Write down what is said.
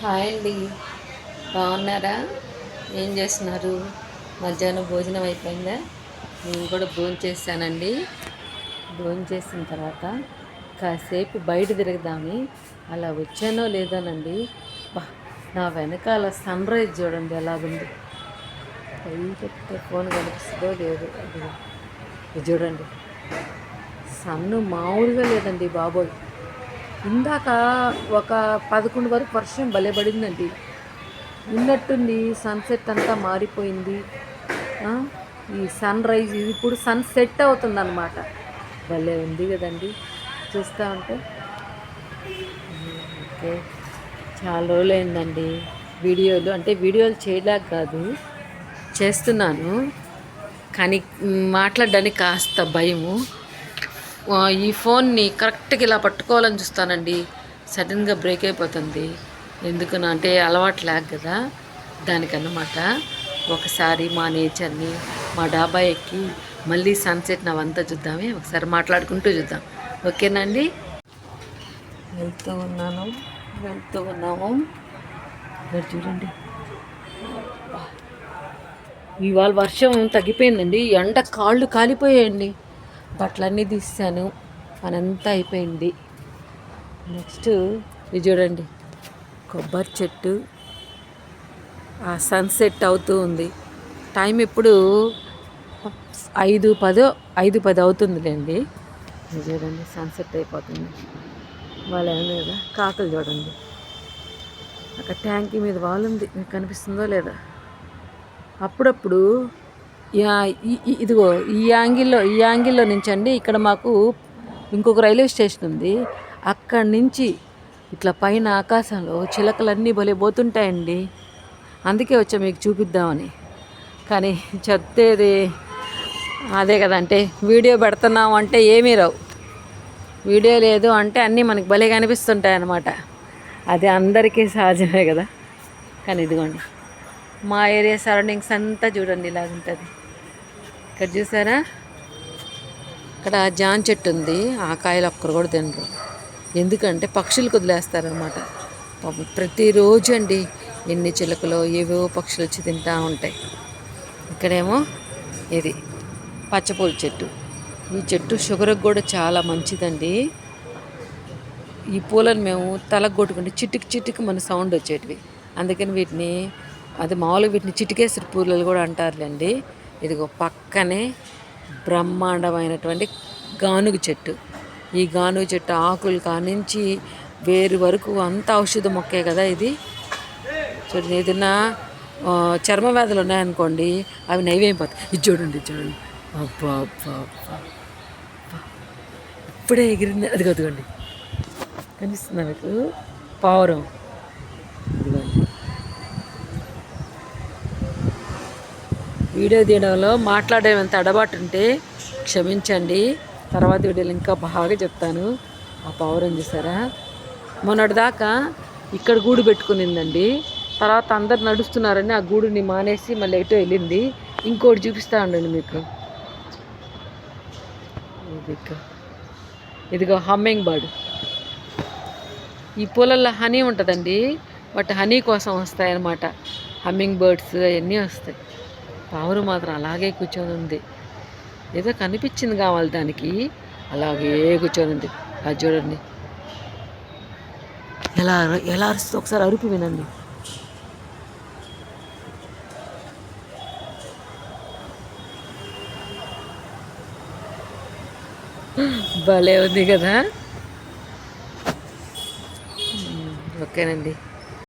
Hi అండి. బాగున్నారా? ఏం చేస్తున్నారు? మధ్యాహ్నం భోజనం అయిపోయిందా? నేను కూడా భోజనం చేశానండి. భోజనం చేసిన తర్వాత కాసేపు బయట తిరగదామని అలా వచ్చానో లేదోనండి నా వెనకాల సన్ రైజ్ చూడండి ఎలాగుంది. బయట ఫోన్ కనిపిస్తుందో లేదు. అది ఇది చూడండి. సన్ను మామూలుగా లేదండి బాబోయ్. ఇందాక ఒక పదకొండు వరకు వర్షం భలే పడిందండి. ఉన్నట్టుంది సన్సెట్ అంతా మారిపోయింది. ఈ సన్ రైజ్ ఇది ఇప్పుడు సన్ సెట్ అవుతుంది అనమాట భలే ఉంది కదండి. చూస్తూ ఉంటే. ఓకే. చాలా రోజులైందండి వీడియోలు. అంటే వీడియోలు చేయలేక కాదు చేస్తున్నాను. కానీ మాట్లాడడానికి కాస్త భయము. ఈ ఫోన్ని కరెక్ట్గా ఇలా పట్టుకోవాలని చూస్తానండి. సడన్గా బ్రేక్ అయిపోతుంది. ఎందుకన అంటే అలవాటు లేక కదా. దానికన్నమాట ఒకసారి మా నేచర్ని మా డాబా ఎక్కి మళ్ళీ సన్సెట్ అవంతా చూద్దామే. ఒకసారి మాట్లాడుకుంటూ చూద్దాం. ఓకేనండి వెళ్తూ ఉన్నాను. వెళ్తూ ఉన్నాము. ఇక్కడ చూడండి. ఇవాళ వర్షం తగ్గిపోయిందండి. ఎండ కాళ్ళు కాలిపోయాయండి. బట్టలన్నీ తీసాను. పనంతా అయిపోయింది. నెక్స్ట్ ఇది చూడండి. కొబ్బరి చెట్టు. ఆ సన్సెట్ అవుతూ ఉంది. టైం ఇప్పుడు ఐదు పదో ఐదు పది అవుతుందిలేండి. ఇది చూడండి సన్సెట్ అయిపోతుంది. వాళ్ళ లేదా? కదా కాకులు చూడండి. అక్కడ ట్యాంకీ మీద వాలుంది మీకు కనిపిస్తుందో లేదా? అప్పుడప్పుడు ఇదిగో ఈ యాంగిల్లో ఈ యాంగిల్లో నుంచి అండి ఇక్కడ మాకు ఇంకొక రైల్వే స్టేషన్ ఉంది. అక్కడి నుంచి ఇట్లా పైన ఆకాశంలో చిలకలన్నీ భలే పోతుంటాయండి. అందుకే వచ్చా మీకు చూపిద్దామని. కానీ చెత్తేది అదే కదా అంటే వీడియో పెడుతున్నాం అంటే ఏమీ రావు. వీడియో లేదు అంటే అన్నీ మనకి భలే కనిపిస్తుంటాయి అన్నమాట అది అందరికీ సహజమే కదా. కానీ ఇదిగోండి. మా ఏరియా సరౌండింగ్స్ అంతా చూడండి ఇలాగ ఉంటుంది. ఇక్కడ చూసారా? ఇక్కడ జాన్ చెట్టు ఉంది. ఆ కాయలు ఒక్కరు కూడా తినరు. ఎందుకంటే పక్షులు కుదిలేస్తారనమాట ప్రతిరోజు అండి ఎన్ని చిలుకలో ఏవేవో పక్షులు వచ్చి తింటూ ఉంటాయి. ఇక్కడేమో ఇది పచ్చపూల చెట్టు. ఈ చెట్టు షుగర్కి కూడా చాలా మంచిదండి. ఈ పూలను మేము తలకు కొట్టుకుంటే చిటికి చిటికి మన సౌండ్ వచ్చేటివి. అందుకని వీటిని అది మామూలుగా వీటిని చిటికేసరి పూలలు కూడా అంటారులేండి. ఇదిగో పక్కనే బ్రహ్మాండమైనటువంటి గానుగ చెట్టు. ఈ గానుగ చెట్టు ఆకులు కానించి వేరు వరకు అంత ఔషధ మొక్కే కదా ఇది. చూడండి ఏదైనా చర్మ వ్యాధులు ఉన్నాయనుకోండి అవి నైవేయిపోతాయి ఇది చూడండి చూడండి. అబ్బా అబ్బా అబ్బా ఇప్పుడే ఎగిరింది. అది కదుగోండి కనిపిస్తుందా మీకు? పావురం ఇదిగోండి వీడియో తీయడంలో మాట్లాడేంత అడబాటు ఉంటే క్షమించండి. తర్వాత వీడియోలు ఇంకా బాగా చెప్తాను. ఆ పావురం చూసారా మొన్నటిదాకా ఇక్కడ గూడు పెట్టుకునిందండి. తర్వాత అందరు నడుస్తున్నారని ఆ గూడుని మానేసి మళ్ళీ ఎటో వెళ్ళింది. ఇంకోటి చూపిస్తా ఉండండి మీకు. ఇదిగో. ఇదిగో హమ్మింగ్ బర్డ్. ఈ పూలల్లో హనీ ఉంటుందండి. బట్ హనీ కోసం వస్తాయన్నమాట. హమ్మింగ్ బర్డ్స్ అవన్నీ వస్తాయి. పావురు మాత్రం అలాగే కూర్చొని ఉంది ఏదో కనిపించింది కావాలి దానికి. అలాగే కూర్చొని ఉంది అది చూడండి. ఎలా ఎలా అరుస్తుంది ఒకసారి అరుపు వినండి. భలే ఉంది కదా? ఓకేనండి.